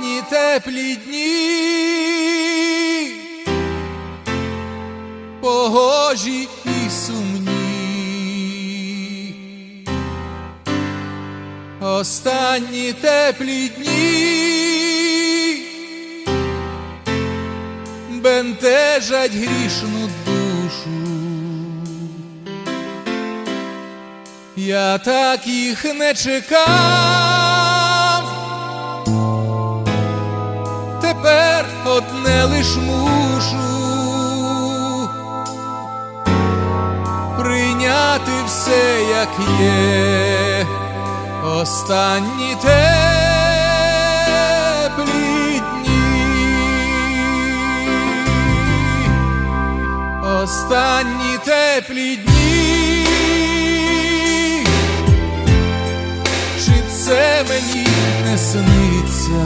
Ні теплі дні, погожі і сумні. Останні теплі дні бентежать грішну душу. Я так їх не чекав, одне лиш мушу прийняти все, як є, останні теплі дні, останні теплі дні. Чи це мені не сниться?